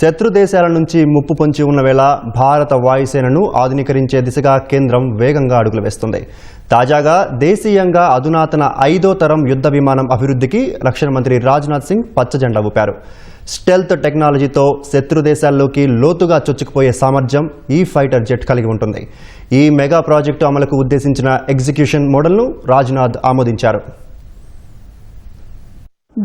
శత్రు దేశాల నుంచి ముప్పు పొంచి ఉన్న వేళ భారత వాయుసేనను ఆధునీకరించే దిశగా కేంద్రం వేగంగా అడుగులు వేస్తుంది. తాజాగా దేశీయంగా అధునాతన ఐదో తరం యుద్ధ విమానం అభివృద్ధికి రక్షణ మంత్రి రాజ్నాథ్ సింగ్ పచ్చజెండా ఊపారు. స్టెల్త్ టెక్నాలజీతో శత్రు దేశాల్లోకి లోతుగా చొచ్చుకుపోయే సామర్థ్యం ఈ ఫైటర్ జెట్ కలిగి ఉంటుంది. ఈ మెగా ప్రాజెక్టు అమలుకు ఉద్దేశించిన ఎగ్జిక్యూషన్ మోడల్ను రాజ్నాథ్ ఆమోదించారు.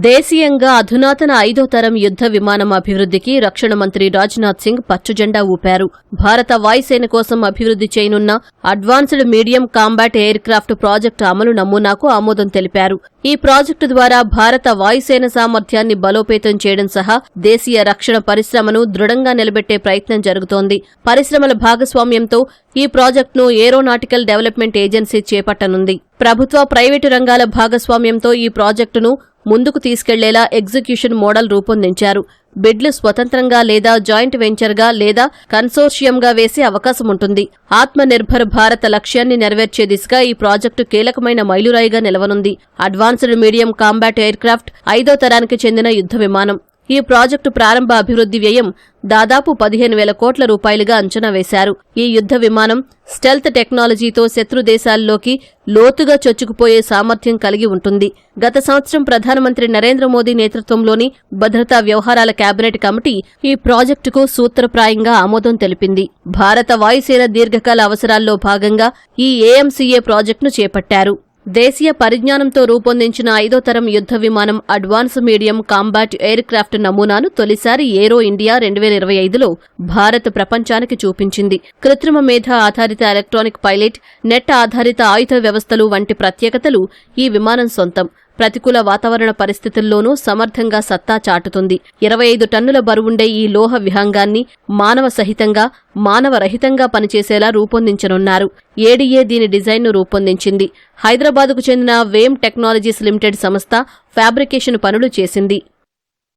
దేశీయంగా అధునాతన ఐదో తరం యుద్ధ విమానం అభివృద్ధికి రక్షణ మంత్రి రాజ్నాథ్ సింగ్ పచ్చజెండా ఊపారు. భారత వాయుసేన కోసం అభివృద్ధి చేయనున్న advanced medium combat aircraft project అమలు నమూనాకు ఆమోదం తెలిపారు. ఈ ప్రాజెక్టు ద్వారా భారత వాయుసేన సామర్థ్యాన్ని బలోపేతం చేయడం సహా దేశీయ రక్షణ పరిశ్రమను దృఢంగా నిలబెట్టే ప్రయత్నం జరుగుతోంది. పరిశ్రమల భాగస్వామ్యంతో ఈ ప్రాజెక్టును ఏరోనాటికల్ డెవలప్మెంట్ ఏజెన్సీ చేపట్టనుంది. ప్రభుత్వ ప్రైవేటు రంగాల భాగస్వామ్యంతో ఈ ప్రాజెక్టును ముందుకు తీసుకెళ్ళేలా ఎగ్జిక్యూషన్ మోడల్ రూపొందించారు. బిడ్లు స్వతంత్రంగా లేదా జాయింట్ వెంచర్గా లేదా కన్సోర్షియంగా వేసే అవకాశం ఉంటుంది. ఆత్మనిర్భర్ భారత లక్ష్యాన్ని నెరవేర్చే దిశగా ఈ ప్రాజెక్టు కీలకమైన మైలురాయిగా నిలవనుంది. అడ్వాన్స్డ్ మీడియం కాంబాట్ ఎయిర్క్రాఫ్ట్ ఐదో తరానికి చెందిన యుద్ధ విమానం. ఈ ప్రాజెక్టు ప్రారంభ అభివృద్ధి వ్యయం దాదాపు పదిహేను వేల కోట్ల రూపాయలుగా అంచనా వేశారు. ఈ యుద్ధ విమానం స్టెల్త్ టెక్నాలజీతో శత్రు దేశాల్లోకి లోతుగా చొచ్చుకుపోయే సామర్థ్యం కలిగి ఉంటుంది. గత సంవత్సరం ప్రధానమంత్రి నరేంద్ర మోదీ నేతృత్వంలోని భద్రతా వ్యవహారాల కేబినెట్ కమిటీ ఈ ప్రాజెక్టుకు సూత్రప్రాయంగా ఆమోదం తెలిపింది. భారత వాయుసేన దీర్ఘకాల అవసరాల్లో భాగంగా ఈ ఏఎంసీఏ ప్రాజెక్టును చేపట్టారు. దేశీయ పరిజ్ఞానంతో రూపొందించిన ఐదో తరం యుద్ధ విమానం advance medium combat aircraft నమూనాను తొలిసారి ఏరో ఇండియా రెండు వేల ఇరవై ఐదులో భారత్ ప్రపంచానికి చూపించింది. కృత్రిమ మేధ ఆధారిత ఎలక్ట్రానిక్ పైలట్ నెట్ ఆధారిత ఆయుధ వ్యవస్థలు వంటి ప్రత్యేకతలు ఈ విమానం సొంతం. ప్రతికూల వాతావరణ పరిస్థితుల్లోనూ సమర్థంగా సత్తా చాటుతుంది. ఇరవై ఐదు టన్నుల బరువుండే ఈ లోహ విహంగాన్ని మానవ సహితంగా మానవరహితంగా పనిచేసేలా రూపొందించనున్నారు. ఏడీఏ దీని డిజైన్ను రూపొందించింది. హైదరాబాద్కు చెందిన వేమ్ టెక్నాలజీస్ లిమిటెడ్ సంస్థ ఫ్యాబ్రికేషన్ పనులు చేసింది.